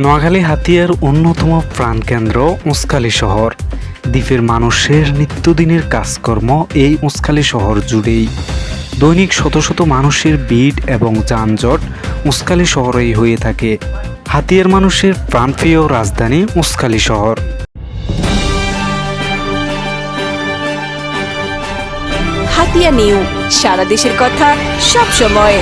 নোয়াখালী হাতিয়ার অন্যতম প্রাণকেন্দ্র উঁসখালী শহর। দ্বীপের মানুষের নিত্যদিনের কাজকর্ম এই উঁসখালী শহর জুড়েই। দৈনিক শত শত মানুষের ভিড় এবং যানজট উঁসখালী শহরেই হয়ে থাকে। হাতিয়ার মানুষের প্রাণপ্রিয় রাজধানী উঁসখালী শহর। হাতিয়া নিউ, সারা দেশের কথা সব সময়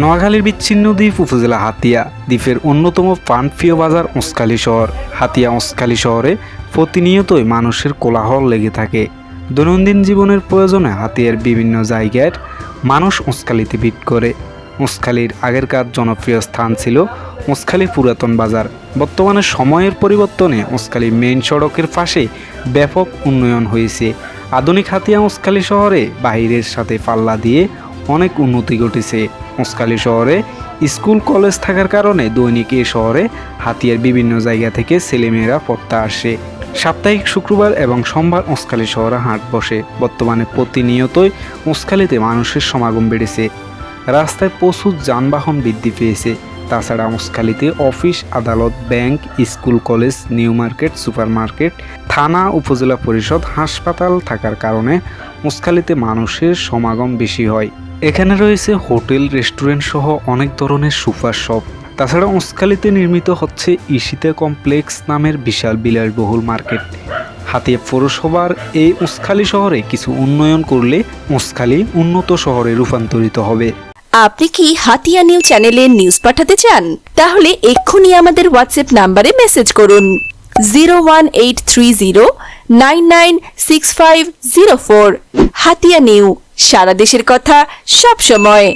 নোয়াখালীর বিচ্ছিন্ন দ্বীপ উপজেলা হাতিয়া, দ্বীপের অন্যতম প্রাণপ্রিয় বাজার উঁসখালী শহর। হাতিয়া উঁসখালী শহরে প্রতিনিয়তই মানুষের কোলাহল লেগে থাকে। দৈনন্দিন জীবনের প্রয়োজনে হাতিয়ার বিভিন্ন জায়গায় মানুষ উঁসখালীতে ভিড় করে। উঁসখালীর আগেরকার জনপ্রিয় স্থান ছিল উঁসখালী পুরাতন বাজার। বর্তমানে সময়ের পরিবর্তনে উঁসখালী মেইন সড়কের পাশে ব্যাপক উন্নয়ন হয়েছে। আধুনিক হাতিয়া উঁসখালী শহরে বাহিরের সাথে পাল্লা দিয়ে অনেক উন্নতি ঘটেছে। উঁসখালী শহরে স্কুল, কলেজ থাকার কারণে দৈনিক এ শহরে হাতিয়ার বিভিন্ন জায়গা থেকে ছেলেমেয়েরা পড়তে আসে। সাপ্তাহিক শুক্রবার এবং সোমবার উঁসখালী শহরে হাট বসে। বর্তমানে প্রতিনিয়তই উঁসখালীতে মানুষের সমাগম বেড়েছে। রাস্তায় প্রচুর যানবাহন বৃদ্ধি পেয়েছে। তাছাড়া উঁসখালীতে অফিস, আদালত, bank, school, college, new market, supermarket, থানা, উপজেলা পরিষদ, হাসপাতাল থাকার কারণে উঁসখালীতে মানুষের সমাগম বেশি হয়। এখানে রয়েছে হোটেল, রেস্টুরেন্ট সহ অনেক ধরনের সুপার শপ। তাছাড়া উঁসখালীতে নির্মিত হচ্ছে ইশিতা কমপ্লেক্স নামের বিশাল বিলাসবহুল মার্কেট। হাতিয়া পৌরসভার এই উঁসখালী শহরে কিছু উন্নয়ন করলে উঁসখালী উন্নত শহরে রূপান্তরিত হবে। আপনি কি হাতিয়া নিউ চ্যানেলে নিউজ পাঠাতে চান? তাহলে এক্ষুনি আমাদের হোয়াটসঅ্যাপ নাম্বারে মেসেজ করুন। Zero one eight three zero nine nine six five zero four. Hatiya new. সারা দেশের কথা সব সময়।